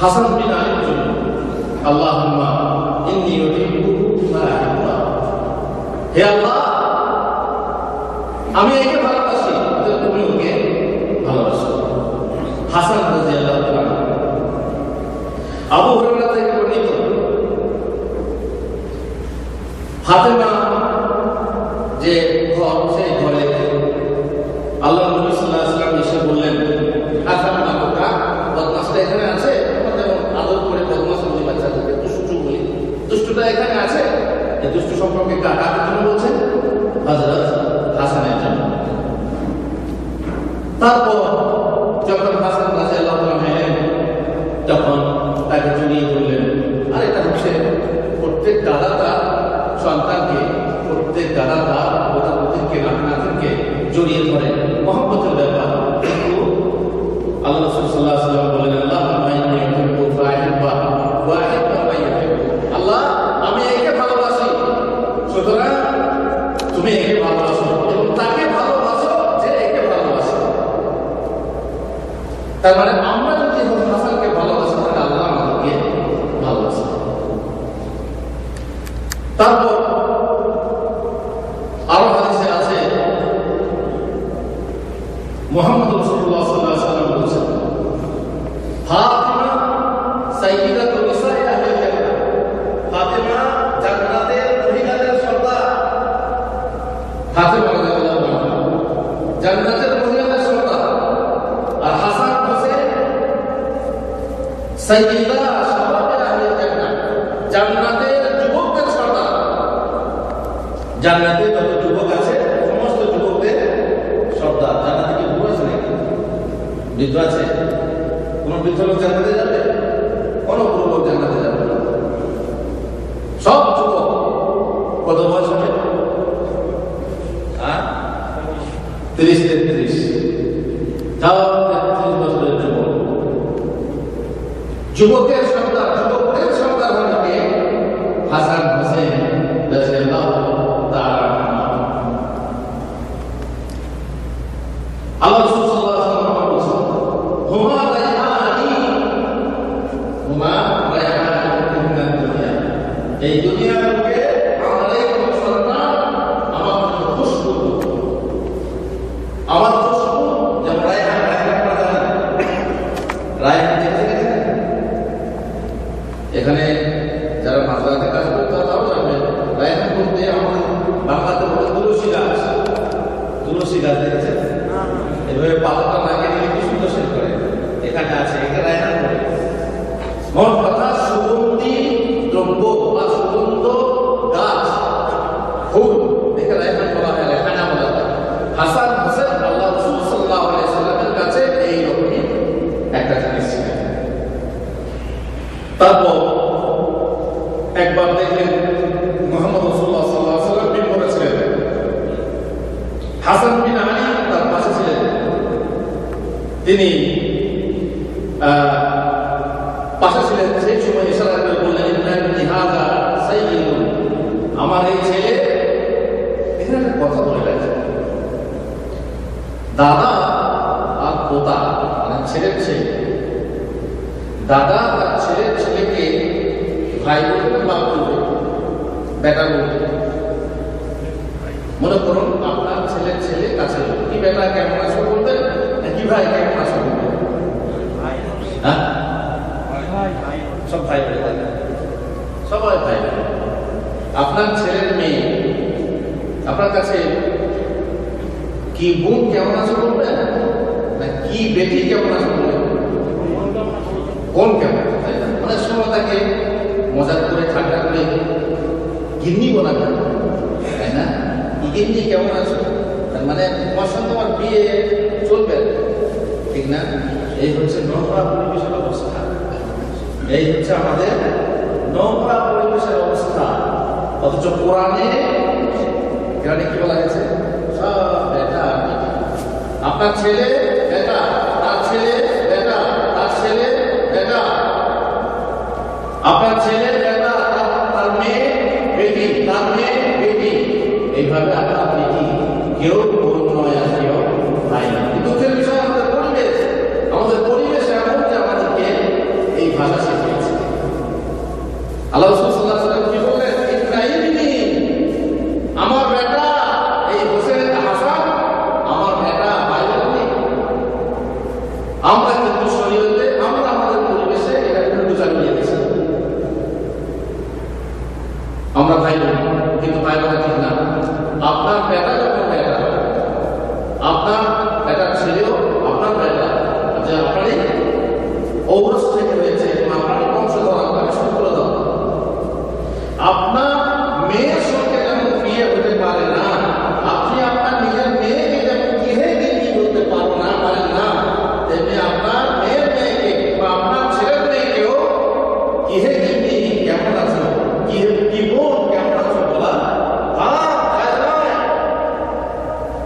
হাসান বিন আলীর জন্য ওয়া হে আল্লাহ, আমি একে ভালোবাসি তুমি ওকে ভালোবাসো। হাসান রাদিয়াল্লাহু তাআলা আবু হুরায়রা থেকে বর্ণিত, ফাতেমা যে ঘর, সেই ঘরে আল্লাহ নবী সাল্লাল্লাহু আলাইহি ওয়াসাল্লাম এসে বললেন হাসান নামকা বদমাসটা এখানে আছে আমরা যেমন আদর করে বদমাস বলি বাচ্চাদেরকে দুষ্টু বলি এখানে আছে? এই দুষ্ট সম্পর্কে কা- কাকে জন্য বলছেন হজরত হাসানের জন্য। তারপর যখন হাসান রাজা তখন তাকে জড়িয়ে ধরলেন। আর এটা হচ্ছে প্রত্যেক দাদা তার সন্তানকে তার মানে আমরা যদি এখন হাসানকে ভালোবাসি তাহলে আল্লাহ আমাদেরকে ভালোবাসে তারপর আরও হাদিসে আছে মোহাম্মদ রাসূলুল্লাহ সাল্লাল্লাহু আলাইহি ওয়াসাল্লাম বলেছেন ফাতিমা সাইয়্যিদাতু নিসাই আহলিল জান্নাহ ফাতিমা জান্নাতের মহিলাদের সর্দার ফাতিমা রাদিয়াল্লাহু আনহা জান্নাতের মহিলাদের সর্দার আর হাসান হোসেন সাইয়্যিদা শাবাবে জান্নাতের যুবকদের যুবক আছে, সমস্ত যুবকদের বৃদ্ধ কোন লোক জান্নাতে যাবে? কোন বুড়ো লোক জান্নাতে যাবে? chegou até তুলসী গাছ দেখেছেন? এভাবে পাতাটা লাগিয়ে দিলে কি সুন্দর সেট করে। এখানে আছে এখানে রায়হান করে মোট কথা সুগন্ধি, দ্রব্য বা সুগন্ধ, গাছ, ফুল এখানে রায়হান বলা হয়, রায়হানা বলা হয়। হাসান হোসেন আল্লাহ রসুল সাল্লাহ সাল্লামের কাছে এই রকমই একটা জিনিস ছিল তারপর একবার দেখলেন মোহাম্মদ রসুল্লাহ সাল্লাহ সাল্লাম বিপদে ছিলেন হাসান বিন আলী তার পাশে ছিলেন তিনি পাশে ছিলেন সেই সময় ইশারা আমার এই ছেলে এখানে কথা বলে রাখছে দাদা আর পোতা মানে ছেলের ছেলে দাদা তার ছেলের ছেলেকে ভাই বলতে বাপ বলবে বেটা বলবে মনে করুন আপনার ছেলের ছেলে কাছে কি বেটা কেমন আছো বলবেন কি ভাই কেমন আছো বলবেন হ্যাঁ সব ভাই ভাই। তাই না? সবাই ভাই ভাই। আপনার ছেলের মেয়ে, আপনার কাছে কি বোন কেমন আছে বলবে না, কি বেটি কেমন আছে বলবে কোন কেমন তাই না? অনেক সময় তাকে মজা করে ঠান্ডা করে গিন্নি বলা তাই না? গিন্নি কেমন আছে? মানে তোমার সঙ্গে তোমার বিয়ে চলবে। ঠিক না? এই হচ্ছে নোংরা পরিবেশের অবস্থা। এই হচ্ছে আমাদের নোংরা পরিবেশের অবস্থা। অথচ কোরআনে কোরআনে কি বলা হয়েছে? সব আপনার ছেলে বেটা, তার ছেলে বেটা, তার ছেলে বেটা। আপনার ছেলে বেটা, তার- মেয়ে বেটি, তার মেয়ে বেটি। এইভাবে আপনার বেটি কেউ নয় আর Allah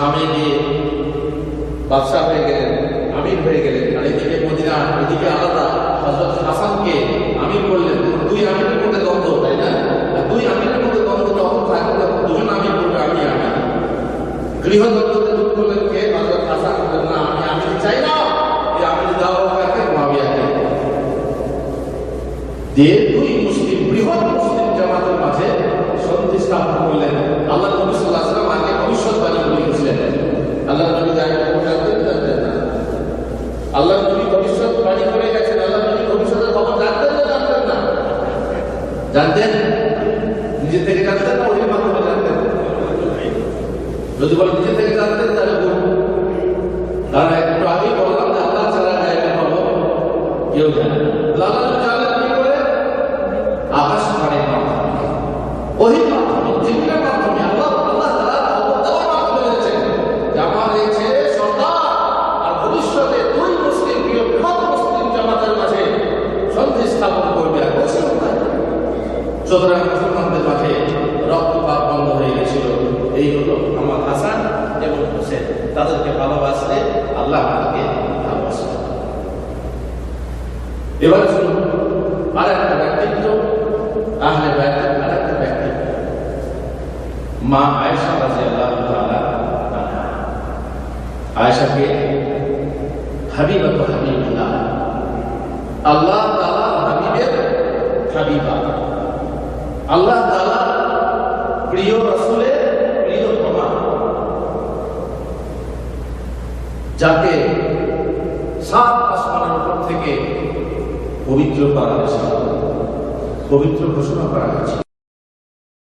স্বামী গিয়ে বাদশাহ হয়ে গেলেন, আমির হয়ে গেলেন। আর এদিকে মদিনা, এদিকে আলাদা। হজরত হাসানকে আমির করলেন। দুই আমিরের মধ্যে দ্বন্দ্ব, তাই না? দুই আমিরের মধ্যে দ্বন্দ্ব তখন থাকবে, তখন দুজন আমির করবে, আমি আমি গৃহদত্তকে দূর করলেন কে? হজরত হাসান না, আমি আমির চাই না। এই আমির দেওয়া কাকে মহাবিয়াকে দিয়ে দুই মুসলিম, বৃহৎ মুসলিম জামাতের মাঝে সন্ধি স্থাপন করলেন। আল্লাহ নবী Dante. সুতরাং মুসলমানদের মাঝে রক্তপাত বন্ধ হয়ে গেছিল, এই হলো আমার হাসান এবং হোসেন। তাদেরকে ভালোবাসলে আল্লাহ আমাদেরকে ভালোবাসবে এবার শুনুন আর একটা ব্যক্তিত্ব, আহলে বাইতের আর একটা ব্যক্তিত্ব। মা আয়েশা রাদিয়াল্লাহু তাআলা আনহা। আয়েশাকে হাবিবাত হাবিবুল্লাহ। আল্লাহ তাআলা হাবিবের হাবিবা। আল্লাহ তাআলা প্রিয় রসুলের প্রিয় প্রমাণ। যাকে সাত আসমানের উপর থেকে পবিত্র করা হয়েছে পবিত্র ঘোষণা করা হয়েছে